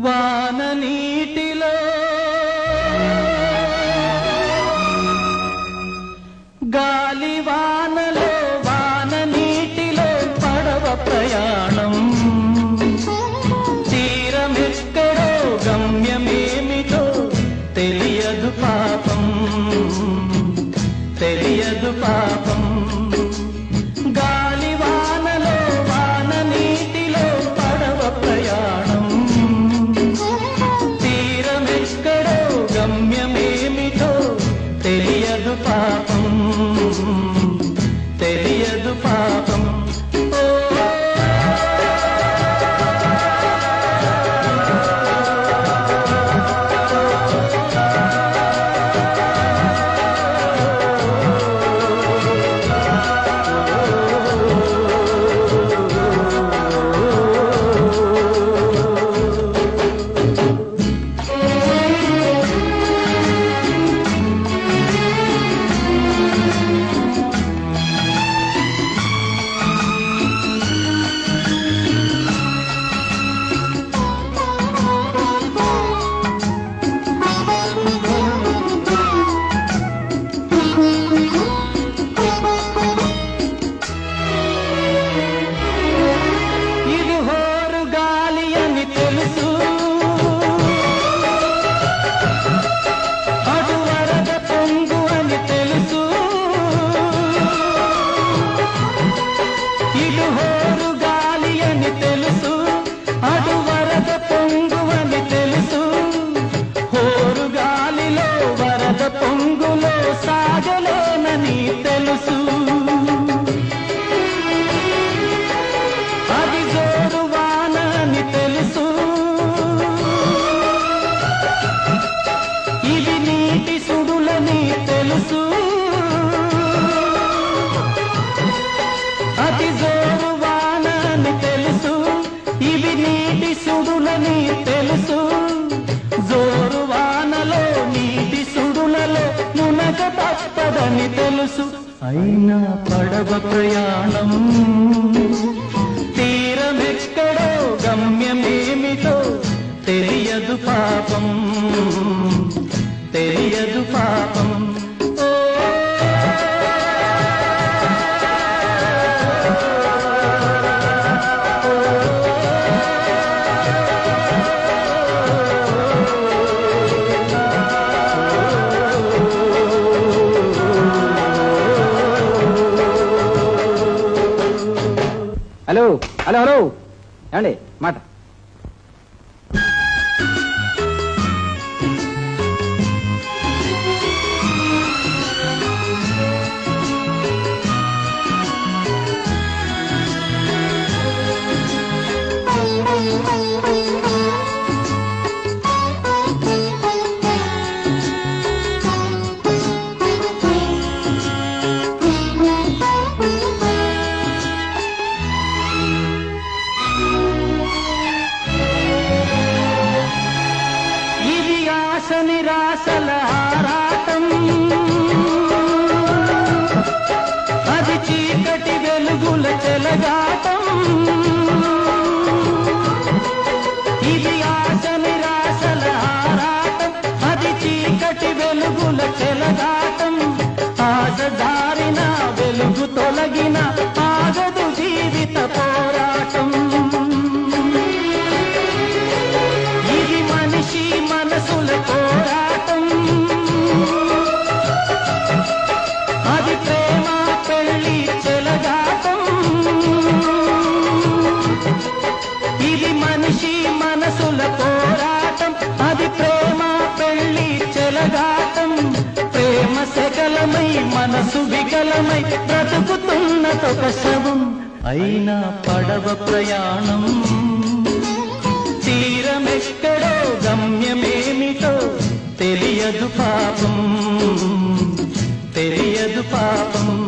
వాన నీటి తప్పదని తెలుసు. అయినా పడవ ప్రయాణం. తీరమెక్కడో గమ్యమేమిటో తెలియదు పాపం. తెలియదు పాపం. Hello hello hello. ఏమండి మాట. నిరాశల ఆరాటం. అది చీకటి వెలుగుల చెలగాటం. ఇది ఆశ నిరాశల ఆరాటం. అది చీకటి వెలుగుల చెలగాటం. ఆశ జారిన వెలుగు తొలగిన ఒక శవం అయినా పడవ ప్రయాణం. తీరమెక్కడో గమ్యమేమిటో తెలియదు పాపం. తెలియదు పాపం.